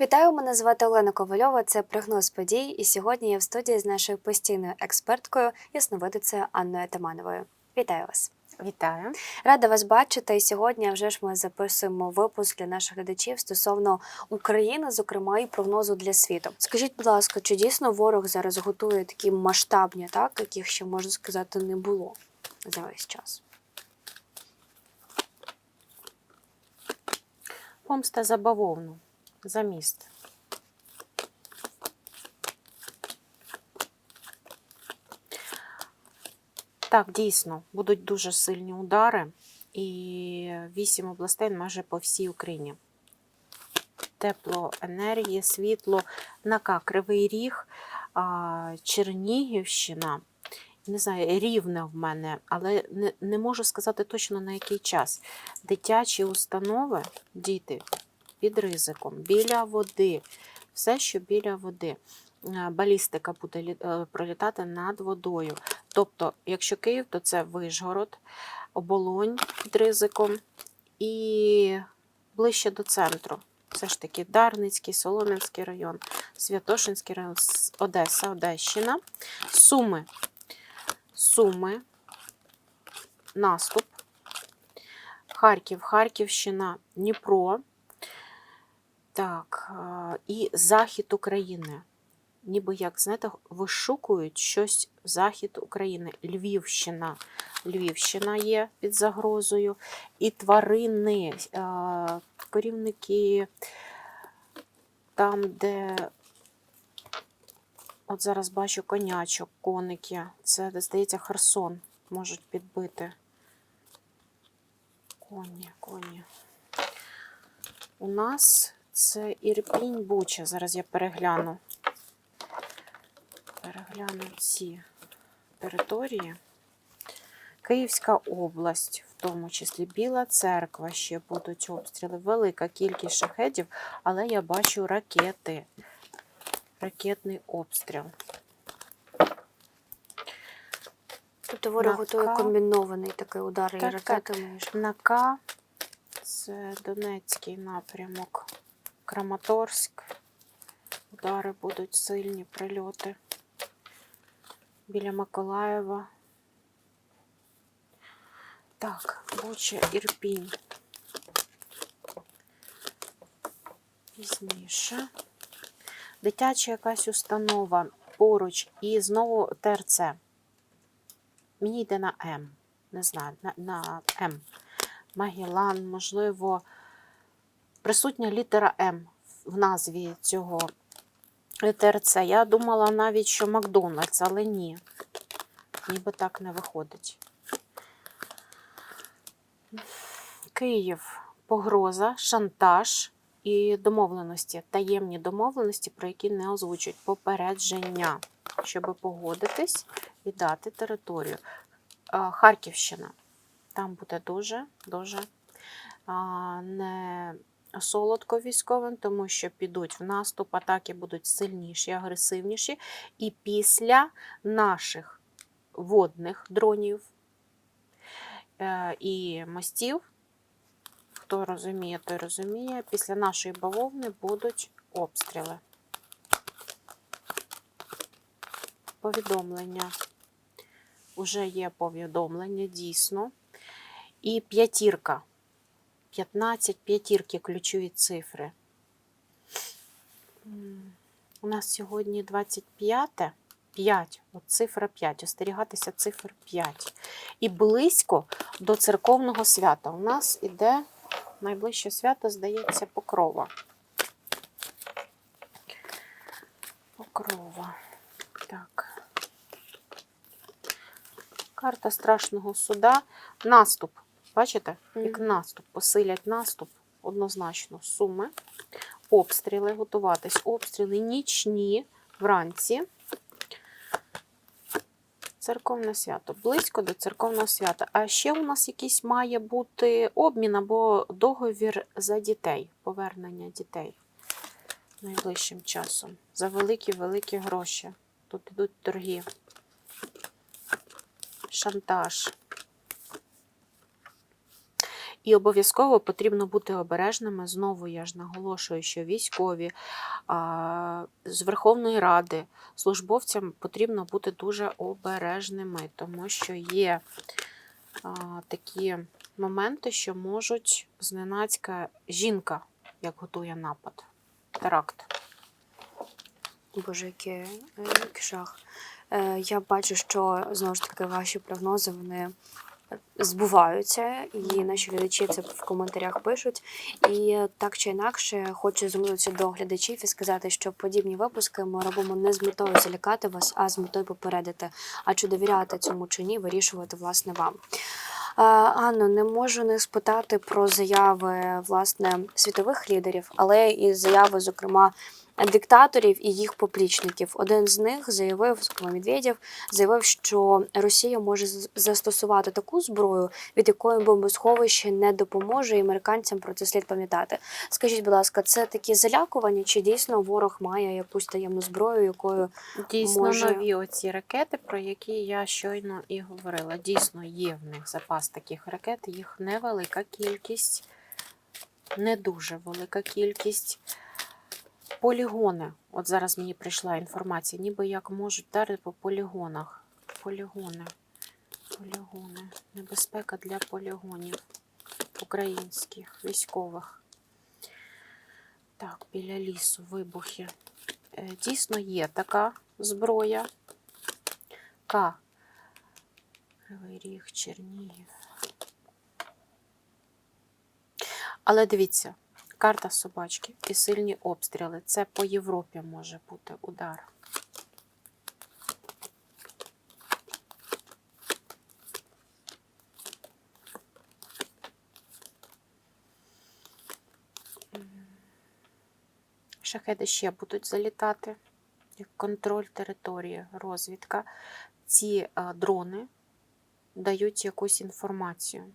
Вітаю, мене звати Олена Ковальова. Це прогноз подій. І сьогодні я в студії з нашою постійною експерткою, ясновидицею Анною Тамановою. Вітаю вас! Вітаю. Рада вас бачити. І сьогодні вже ж ми записуємо випуск для наших глядачів стосовно України, зокрема і прогнозу для світу. Скажіть, будь ласка, чи дійсно ворог зараз готує такі масштабні, так яких ще можна сказати не було за весь час? Помста за бавовну, за міст. Так, дійсно, будуть дуже сильні удари і вісім областей майже по всій Україні. Тепло енергії, світло, нака, Кривий Ріг, Чернігівщина. Не знаю, рівне в мене, але не, не можу сказати точно на який час. Дитячі установи, діти під ризиком, біля води, все, що біля води. Е, Балістика буде е, пролітати над водою. Тобто, якщо Київ, то це Вишгород, оболонь під ризиком і ближче до центру. Все ж таки Дарницький, Солом'янський район, Святошинський район, Одеса, Одещина, Суми. Суми, наступ, Харків, Харківщина, Дніпро. Так, і захід України. Ніби як, знаєте, вишукують щось захід України. Львівщина. Львівщина є під загрозою. І тварини, корівники, там, де От зараз бачу конячок, коники. Це, здається, Херсон можуть підбити. Коні, коні. У нас це Ірпінь Буча. Зараз я перегляну. Перегляну ці території. Київська область, в тому числі Біла церква ще будуть обстріли. Велика кількість шахедів, але я бачу ракети. Ракетний обстріл. Тобто ворог готує комбінований такий удар Так, так. ракетами. і ш- На К це Донецький напрямок. Краматорськ. Удари будуть сильні прильоти. Біля Миколаєва. Так, Буча, Ірпінь. Пізніше. Дитяча якась установа поруч і знову ТРЦ. Мені йде на М. Не знаю, на, на М. Магелан, можливо, присутня літера М в назві цього ТРЦ. Я думала навіть, що Макдональдс, але ні. Ніби так не виходить. Київ, погроза, шантаж і домовленості, таємні домовленості, про які не озвучують попередження, щоб погодитись і дати територію. Харківщина. Там буде дуже, дуже не солодко військовим, тому що підуть в наступ, атаки будуть сильніші, агресивніші. І після наших водних дронів е, і мостів, хто розуміє, той розуміє, після нашої бавовни будуть обстріли. Повідомлення. Уже є повідомлення, дійсно. І п'ятірка. 15 п'ятірки ключові цифри. У нас сьогодні 25. 5. От цифра 5. Остерігатися цифр 5. І близько до церковного свята. У нас іде найближче свято, здається, Покрова. Покрова. Так. Карта страшного суда. Наступ. Бачите? Як наступ. Посилять наступ. Однозначно. Суми. Обстріли. Готуватись. Обстріли нічні вранці. Церковне свято. Близько до церковного свята. А ще у нас якийсь має бути обмін або договір за дітей, повернення дітей найближчим часом. За великі-великі гроші. Тут йдуть торги. Шантаж. І обов'язково потрібно бути обережними. Знову я ж наголошую, що військові з Верховної Ради службовцям потрібно бути дуже обережними, тому що є такі моменти, що можуть зненацька жінка, як готує напад, теракт. Боже, який, е, жах. Е, Я бачу, що знову ж таки ваші прогнози вони збуваються, і наші глядачі це в коментарях пишуть. І так чи інакше, хочу звернутися до глядачів і сказати, що подібні випуски ми робимо не з метою залякати вас, а з метою попередити. А чи довіряти цьому чи ні, вирішувати власне вам. Анно, не можу не спитати про заяви власне світових лідерів, але і заяви, зокрема, диктаторів і їх поплічників. Один з них заявив, Медведєв, заявив, що Росія може застосувати таку зброю, від якої бомбосховище не допоможе, і американцям про це слід пам'ятати. Скажіть, будь ласка, це такі залякування, чи дійсно ворог має якусь таємну зброю, якою Дійсно, Може- нові оці ракети, про які я щойно і говорила. Дійсно, є в них запас таких ракет, їх невелика кількість, не дуже велика кількість. Полігони. От зараз мені прийшла інформація, ніби як можуть вдарити по полігонах. Полігони. Полігони. Небезпека для полігонів українських, військових. Так, біля лісу, вибухи. Е, Дійсно є така зброя. К. Кривий Ріг, Чернігів. Але дивіться, карта собачки і сильні обстріли. Це по Європі може бути удар. Шахеди ще будуть залітати, як контроль території, розвідка. Ці а, дрони дають якусь інформацію.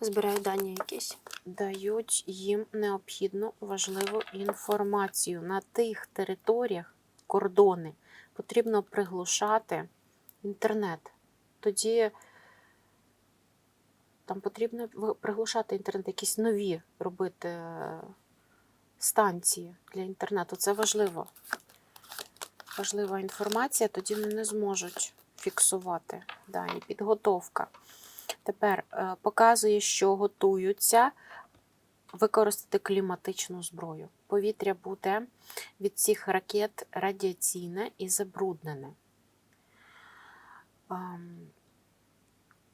Збирають дані якісь. дають їм необхідну важливу інформацію. На тих територіях кордони потрібно приглушати інтернет. Тоді там потрібно приглушати інтернет, якісь нові робити е, станції для інтернету. Це важливо. Важлива інформація, тоді вони не зможуть фіксувати дані. Підготовка. Тепер е, показує, що готуються використати кліматичну зброю. Повітря буде від цих ракет радіаційне і забруднене. Ем,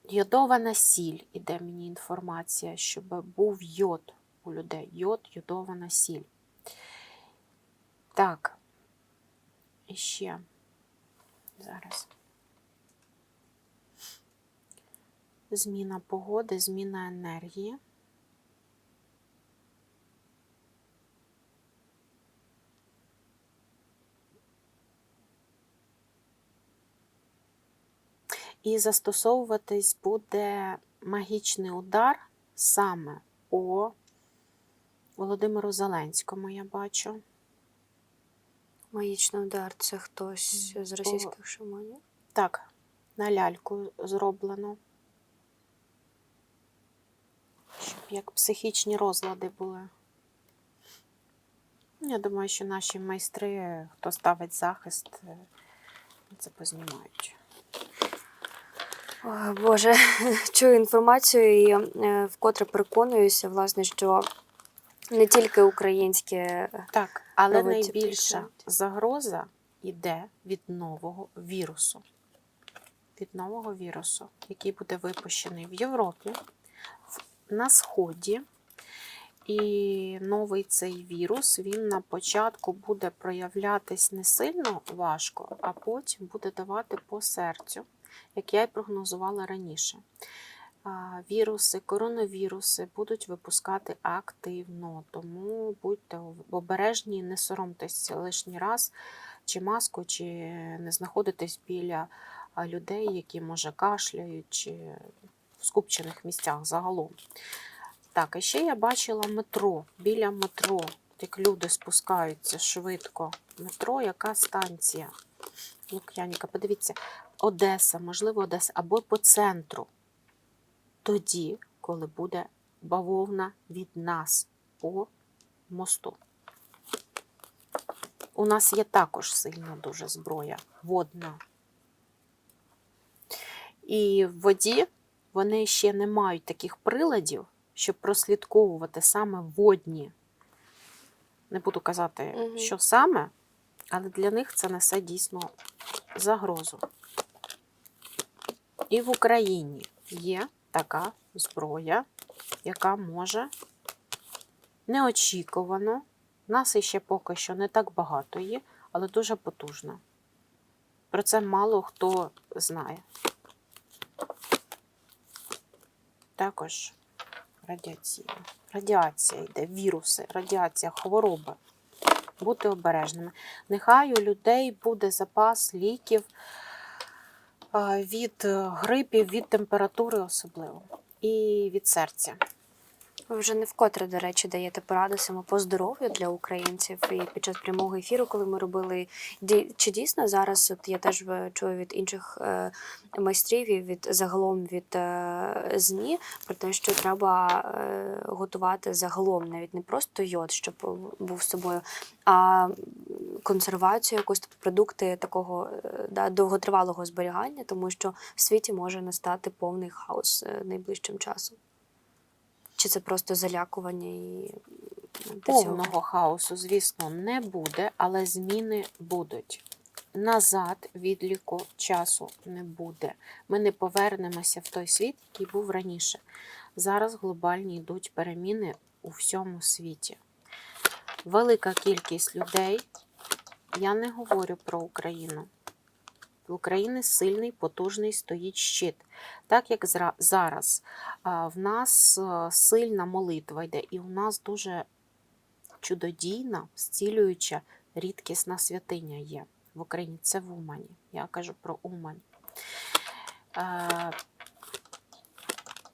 Йодована сіль, іде мені інформація, щоб був йод у людей. Йод, йодована сіль. Так. І ще. Зараз. Зміна погоди, зміна енергії. І застосовуватись буде магічний удар саме по Володимиру Зеленському, я бачу. Магічний удар це хтось з російських шаманів. Так, на ляльку зроблено. Щоб як психічні розлади були. Я думаю, що наші майстри, хто ставить захист, е, це познімають. Ой, Боже, чую інформацію і е, вкотре переконуюся, власне, що не тільки українське Так, але найбільша приклади. загроза йде від нового вірусу. Від нового вірусу, який буде випущений в Європі, на Сході. І новий цей вірус він на початку буде проявлятись не сильно важко, а потім буде давати по серцю, як я й прогнозувала раніше. Віруси, коронавіруси будуть випускати активно, тому будьте обережні, не соромтесь лишній раз, чи маску, чи не знаходитесь біля людей, які, може, кашляють, чи скупчених місцях загалом. Так, а ще я бачила метро, біля метро, як люди спускаються швидко. Метро, яка станція? Лук'яніка, подивіться, Одеса, можливо, Одеса, або по центру. тоді, коли буде бавовна від нас по мосту. У нас є також сильна дуже зброя водна. І в воді вони ще не мають таких приладів, щоб прослідковувати саме водні. Не буду казати, Мгм. що саме, але для них це несе дійсно загрозу. І в Україні є така зброя, яка може неочікувано, в нас іще поки що не так багато є, але дуже потужна. Про це мало хто знає. Також радіаційна. Радіація йде, віруси, радіація, хвороби. Бути обережними. Нехай у людей буде запас ліків від е, грипів, від температури особливо. І від серця. Ви вже не вкотре, до речі, даєте поради саме по здоров'ю для українців. І під час прямого ефіру, коли ми робили чи дійсно зараз, от я теж е, чую від інших е, майстрів і від загалом від е, ЗМІ про те, що треба готувати загалом навіть не просто йод, щоб був з собою, а консервацію, якусь тобто продукти такого да, довготривалого зберігання, тому що в світі може настати повний хаос найближчим часом. Чи це просто залякування і? Повного хаосу, звісно, не буде, але зміни будуть. Назад відліку часу не буде. Ми не повернемося в той світ, який був раніше. Зараз глобальні йдуть переміни у всьому світі. Велика кількість людей. Я не говорю про Україну. В України сильний, потужний стоїть щит. Так як зараз в нас е, сильна молитва йде, і у нас дуже чудодійна, зцілююча, рідкісна святиня є в Україні. Це в Умані. Я кажу про Умань. Е,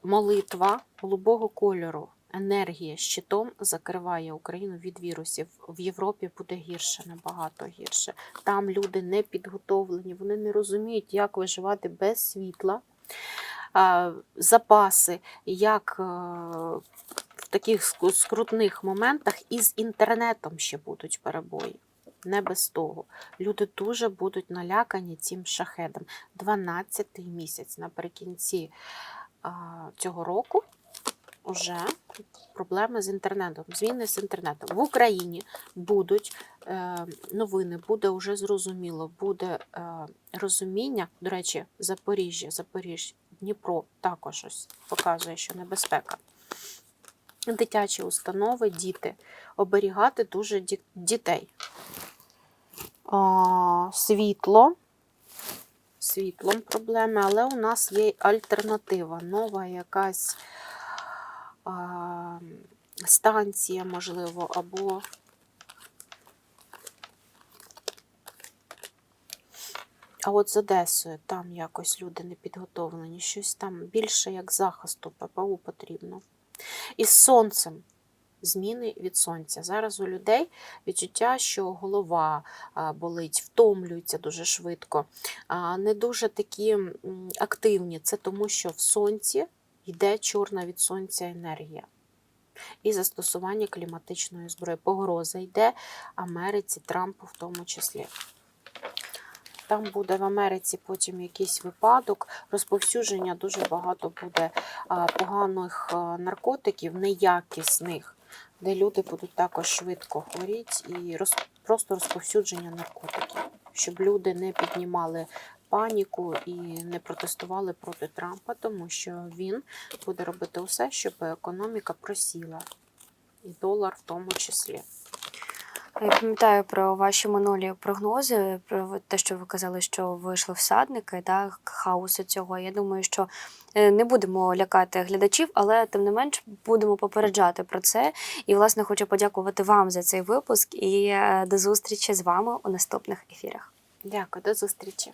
Молитва голубого кольору, енергія щитом закриває Україну від вірусів. В Європі буде гірше, набагато гірше. Там люди не підготовлені, вони не розуміють, як виживати без світла. Запаси, як е, в таких скрутних моментах із інтернетом ще будуть перебої. Не без того. Люди дуже будуть налякані цим шахедом. 12-й місяць наприкінці а, цього року вже проблеми з інтернетом, зміни з інтернетом. В Україні будуть е, новини, буде вже зрозуміло, буде е, розуміння. До речі, Запоріжжя, Запоріжжя, Дніпро також ось показує, що небезпека. Дитячі установи, діти. Оберігати дуже дітей. А, світло. Світлом проблеми, але у нас є альтернатива, нова якась станція, можливо, або А от з Одесою там якось люди не підготовлені, щось там більше як захисту ППУ потрібно. І з сонцем. Зміни від сонця. Зараз у людей відчуття, що голова болить, втомлюються дуже швидко, не дуже такі активні. Це тому, що в сонці йде чорна від сонця енергія. І застосування кліматичної зброї. Погроза йде Америці, Трампу в тому числі. Там буде в Америці потім якийсь випадок, розповсюдження дуже багато буде поганих наркотиків, неякісних, де люди будуть також швидко хворіти і роз, просто розповсюдження наркотиків, щоб люди не піднімали паніку і не протестували проти Трампа, тому що він буде робити усе, щоб економіка просіла, і долар в тому числі. Я пам'ятаю про ваші минулі прогнози, про те, що ви казали, що вийшли всадники, да, хаосу цього. Я думаю, що е, не будемо лякати глядачів, але тим не менш будемо попереджати про це. І, власне, хочу подякувати вам за цей випуск і е, до зустрічі з вами у наступних ефірах. Дякую, до зустрічі.